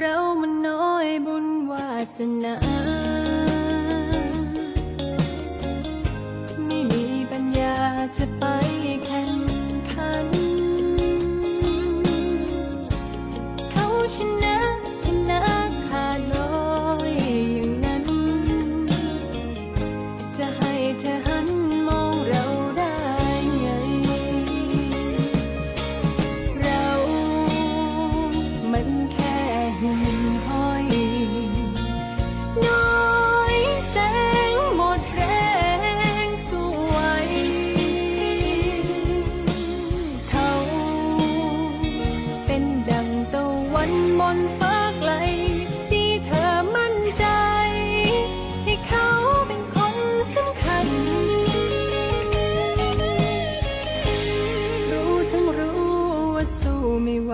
เรามันน้อยบุญวาสนาไม่มีปัญญาจะไป นบนฟ้าไกล ที่เธอมั่นใจ ให้เขาเป็นคนสำคัญ รู้ทั้งรู้ว่าสู้ไม่ไหว